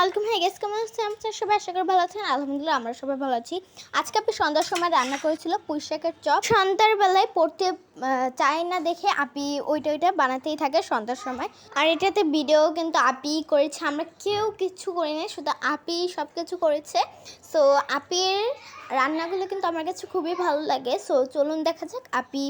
আলাইকুম হ্যাঁ গেস কেমন আছেন? আপনার সবাই আশা করি ভালো আছেন। আলহামদুলিল্লাহ, আমরা সবাই ভালো আছি। আজকে আপনি সন্ধ্যার সময় রান্না করেছিল পুঁই শাকের চপ। সন্ধ্যার বেলায় পড়তে চায় না দেখে আপি ওইটা ওইটা বানাতেই থাকে সন্ধ্যার সময়। আর এটাতে ভিডিও কিন্তু আপি করেছে। আমরা কেউ কিছু করিনি শুধু আপি সব কিছু করেছে সো আপির রান্নাগুলো কিন্তু আমার কাছে খুবই ভালো লাগে। সো চলুন দেখা যাক আপি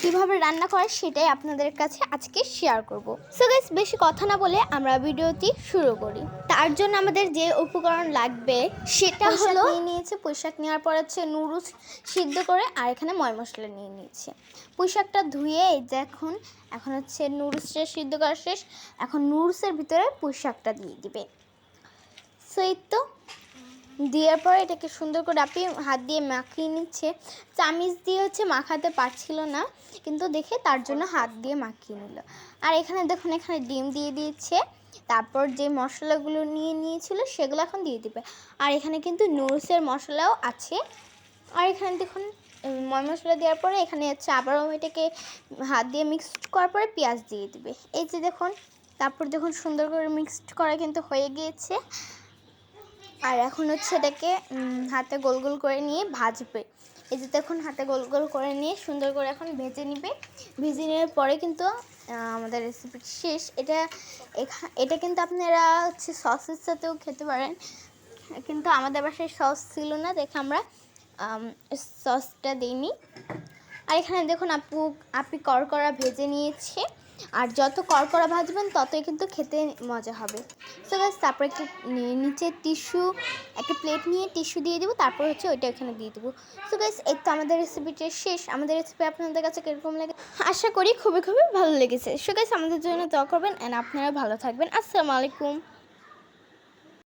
কীভাবে রান্না করে সেটাই আপনাদের কাছে আজকে শেয়ার করব। সো গাইস বেশি কথা না বলে আমরা ভিডিওটি শুরু করি। তার জন্য আমাদের যে উপকরণ লাগবে সেটা হলো নিয়ে নিয়েছে। পোশাক নেওয়ার পর হচ্ছে নুডলস সিদ্ধ করে আর এখানে ময় মশলা নিয়ে নিয়েছে। পোশাকটা ধুয়ে যে এখন এখন হচ্ছে নুডলসটা সিদ্ধ করা শেষ। এখন নুডলসের ভিতরে পোশাকটা দিয়ে দিবে। সো এই তো দেওয়ার পর এটাকে সুন্দর করে আপনি হাত দিয়ে মাখিয়ে নিচ্ছে। চামিচ দিয়ে হচ্ছে মাখাতে পারছিল না, কিন্তু দেখে তার জন্য হাত দিয়ে মাখিয়ে নিল। আর এখানে দেখুন, এখানে ডিম দিয়ে দিয়েছে। তারপর যে মশলাগুলো নিয়ে নিয়েছিল সেগুলো এখন দিয়ে দিবে। আর এখানে কিন্তু নুডলসের মশলাও আছে। আর এখানে দেখুন ময় মশলা দেওয়ার পরে এখানে হচ্ছে আবারও এটাকে হাত দিয়ে মিক্সড করার পরে পেঁয়াজ দিয়ে দিবে। এই যে দেখুন, তারপর দেখুন সুন্দর করে মিক্সড করা কিন্তু হয়ে গিয়েছে। আর এখন হচ্ছে এটাকে হাতে গোল গোল করে নিয়ে ভাজবে। এই যে দেখুন, হাতে গোল গোল করে নিয়ে সুন্দর করে এখন ভেজে নিবে। ভেজে নেওয়ার পরে কিন্তু আমাদের রেসিপি শেষ। এটা এটা কিন্তু আপনারা হচ্ছে সসের সাথেও খেতে পারেন। কিন্তু আমাদের বাসায় সস ছিল না, দেখে আমরা সসটা দিইনি। আর এখানে দেখুন আপু আপি করকরা ভেজে নিয়েছে। আর যত কড়কড়া ভাজবেন, ততই কিন্তু খেতে মজা হবে। সো গাছ তারপর একটু নিচে টিস্যু একটা প্লেট নিয়ে টিস্যু দিয়ে দেবো, তারপর হচ্ছে ওইটা এখানে দিয়ে দেবো। সো গাইস এই তো আমাদের রেসিপিটা শেষ। আমাদের রেসিপি আপনাদের কাছে কীরকম লাগে? আশা করি খুবই খুবই ভালো লেগেছে। সো গাইস আমাদের জন্য দোয়া করবেন অ্যান্ড আপনারা ভালো থাকবেন। আসসালামু আলাইকুম।